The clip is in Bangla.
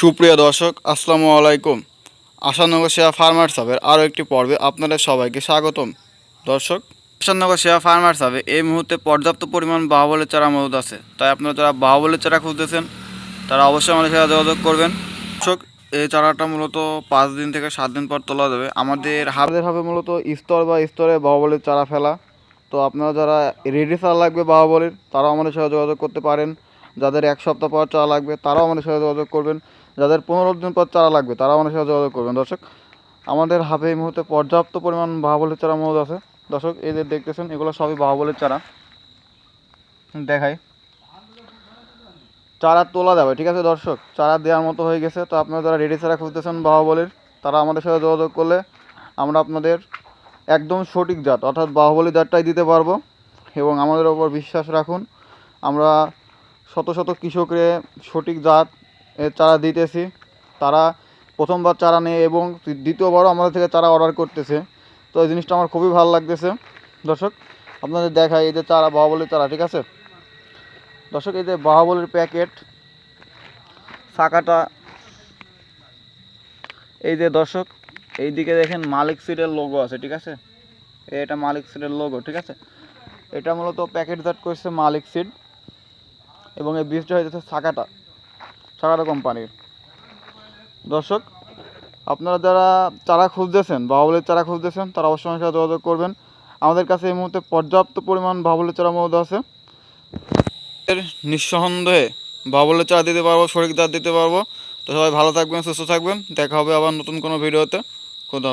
সুপ্রিয় দর্শক, আসসালামু আলাইকুম। আশানগর শেয়া ফার্মার্স হাবের আরও একটি পর্বে আপনাদের সবাইকে স্বাগতম। দর্শক, আশানগর শেয়া ফার্মার্স হাবে এই মুহূর্তে পর্যাপ্ত পরিমাণ বাহুবলের চারা মজুদ আছে। তাই আপনারা যারা বাহুবলের চারা খুঁজতেছেন, তারা অবশ্যই আমাদের সাথে যোগাযোগ করবেন। দর্শক, এই চারাটা মূলত পাঁচ দিন থেকে সাত দিন পর তোলা যাবে। আমাদের হাবের হবে মূলত স্তর বা স্তরে বাহুবলের চারা ফেলা। তো আপনারা যারা রেডি চারা লাগবে বাহুবলের, তারাও আমাদের সাথে যোগাযোগ করতে পারেন। যাদের এক সপ্তাহ পর চারা লাগবে, তারাও আমাদের সাথে যোগাযোগ করবেন। যাদের পনেরো দিন পর চারা লাগবে, তারা আমাদের সাথে যোগাযোগ করবেন। দর্শক, আমাদের হাবে এই মুহূর্তে পর্যাপ্ত পরিমাণ বাহুবলের চারা মজুদ আছে। দর্শক এদের দেখতেছেন, এগুলো সবই বাহুবলের চারা। দেখাই। চারা তোলা যাবে, ঠিক আছে দর্শক? চারা দেওয়ার মতো হয়ে গেছে। তো আপনারা যারা রেডি চারা খুঁজতেছেন বাহুবলীর, তারা আমাদের সাথে যোগাযোগ করলে আমরা আপনাদের একদম সঠিক জাত, অর্থাৎ বাহুবলী জাতটাই দিতে পারব। এবং আমাদের ওপর বিশ্বাস রাখুন, আমরা শত শত কৃষকরে সঠিক জাত চারা দিতেছি। তারা প্রথমবার চারা নেয় এবং দ্বিতীয়বারও আমাদের থেকে চারা অর্ডার করতেছে। তো এই জিনিসটা আমার খুবই ভালো লাগতেছে। দর্শক, আপনাদের দেখাই এই যে চারা বাহুবলীর চারা, ঠিক আছে? দর্শক, এই যে বাহুবলীর প্যাকেট, চাকাটা, এই যে দর্শক এই দিকে দেখেন মালিক সিটের লোগো আছে, ঠিক আছে? এটা মালিক সিটের লোগো ঠিক আছে? এটা মূলত প্যাকেটজাত করছে মালিক সিট এবং এই বীজটা যাচ্ছে চাকাটা কোম্পানির। দর্শক, আপনারা যারা চারা খুঁজতেছেন, বাহুবলের চারা খুঁজতেছেন, তারা অবশ্যই আমার সাথে যোগাযোগ করবেন। আমাদের কাছে এই মুহূর্তে পর্যাপ্ত পরিমাণ বাহুবলের চারা মধ্যে আছে। এর নিঃসন্দেহে বাবলের চা দিতে পারব শরীর দাঁত দিতে পারব। তো সবাই ভালো থাকবেন, সুস্থ থাকবেন। দেখা হবে আবার নতুন কোনো ভিডিওতে। খোদা।